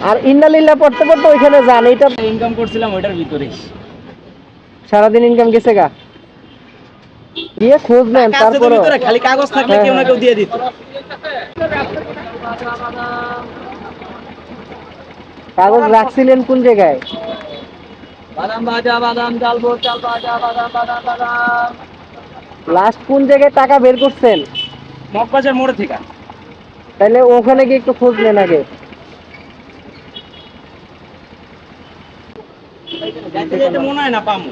আর ইন্নালিল্লা পড়তে পড়তে ওইখানে যান এটা ইনকাম করছিলাম ওইটার ভিতরে সারাদিন ইনকাম গেছে গা। দিয়ে খোঁজ নেন তারপরে ভিতরে খালি কাগজ থাকলে হ্যাঁ, কেউ না হ্যাঁ। কেউ দিয়ে দিত। কাগজ রাখছিলেন কোন জায়গায়? বাদাম ভাজা বাদাম বোর চাল ভাজা বাদাম বাদাম বাদাম। লাস্ট কোন জায়গায় টাকা বের করছেন? মগবাজার মোড়ে থেকে। তাহলে ওখানে গিয়ে একটু খোঁজ নেন আগে। মনে হয় না পামু।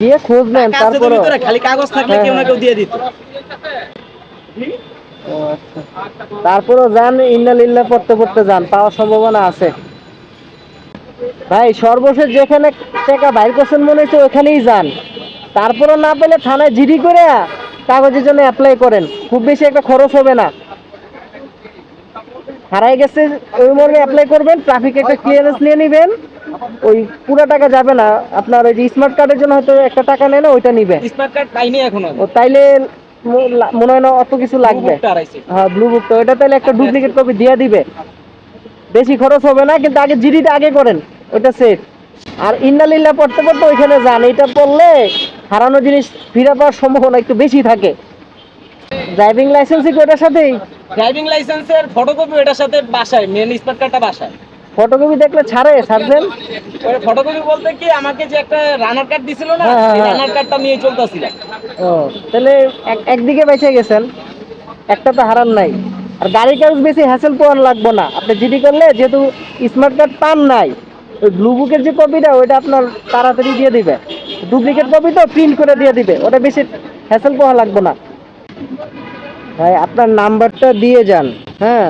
দিয়ে খোঁজ নেন তারপরে খালি কাগজ থাকলে হ্যাঁ, কেউ না হ্যাঁ। কেউ দিয়ে দিত। তারপরেও যান ইন্নালিল্লা পড়তে পড়তে যান পাওয়ার সম্ভাবনা আছে। ভাই সর্বশেষ যেখানে টাকা বাইর করছেন মনে হচ্ছে ওখানেই যান। তারপরও না পেলে থানায় জিডি করে কাগজের জন্য অ্যাপ্লাই করেন। খুব বেশি একটা খরচ হবে না। হারাই গেছে ওই মর্মে অ্যাপ্লাই করবেন ট্রাফিক একটা ক্লিয়ারেন্স নিয়ে নেবেন। ওই পুরো টাকা যাবে না আপনার ওই যে স্মার্ট কার্ডের জন্য হয়তো একটা টাকা নেয় না ওইটা নিবে। স্মার্ট কার্ড পাইনি এখনও? ও তাইলে মনে হয় না অত কিছু লাগবে। হ্যাঁ ব্লু বুক তো এটা তাহলে একটা ডুপ্লিকেট কপি দিয়ে দিবে। বেশি খরচ হবে না কিন্তু আগে জিডিটা আগে করেন ওটা সেট আর ইন্নালিল্লা পড়তে পড়তে ওইখানে যান এটা পড়লে হারানো জিনিস ফিরে পাওয়ার সম্ভাবনা একটু বেশি থাকে। ড্রাইভিং লাইসেন্স কি ওটার সাথেই। ড্রাইভিং লাইসেন্সের ফটোকপি এটার সাথে বাসায় মেন স্মার্ট কার্ডটা বাসায়। ফটোকপি দেখলে ছাড়ে ওই ফটোকপি বলতে কি আমাকে যে একটা রানার কার্ড দিছিল না হ্যাঁ, হ্যাঁ, সেই হ্যাঁ। রানার কার্ডটা নিয়ে চলতেছিলাম। ও তাহলে এক- একদিকে বেঁচে গেছেন একটা তো হারান নাই। আর গাড়ির কাগজ বেশি হ্যাসেল পোয়ান লাগবে না। আপনি জিডি করলে যেহেতু স্মার্ট কার্ড পান নাই ওই ব্লু বুকের যে কপিটা ওইটা আপনার তাড়াতাড়ি দিয়ে দিবে। ডুপ্লিকেট কপি তো প্রিন্ট করে দিয়ে দিবে ওটা বেশি হ্যাসেল পোয়া লাগবে না। ভাই আপনার নাম্বারটা দিয়ে যান হ্যাঁ?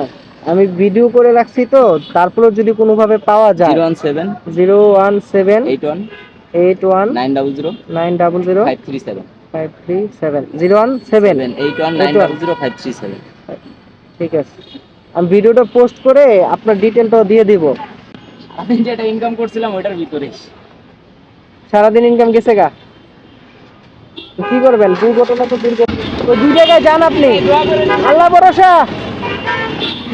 আমি ভিডিও করে রাখছি তো তারপরেও যদি কোনোভাবে পাওয়া যায়। Zero one seven zero one seven eight one eight one nine double zero nine double zero five three seven five three seven zero one seven eight one nine double zero five three seven. ঠিক আছে। আমি ভিডিওটা post করে আপনার ডিটেলটাও দিয়ে দিব। আমি যেটা ইনকাম করছিলাম ওইটার ভিতরে সারাদিন ইনকাম গেছে গা? কি করবেন? দুর্ঘটনা তো দুর্ঘটনা তো দুই জায়গায় যান আপনি। আল্লাহ ভরসা।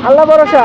আল্লাহ ভরসা।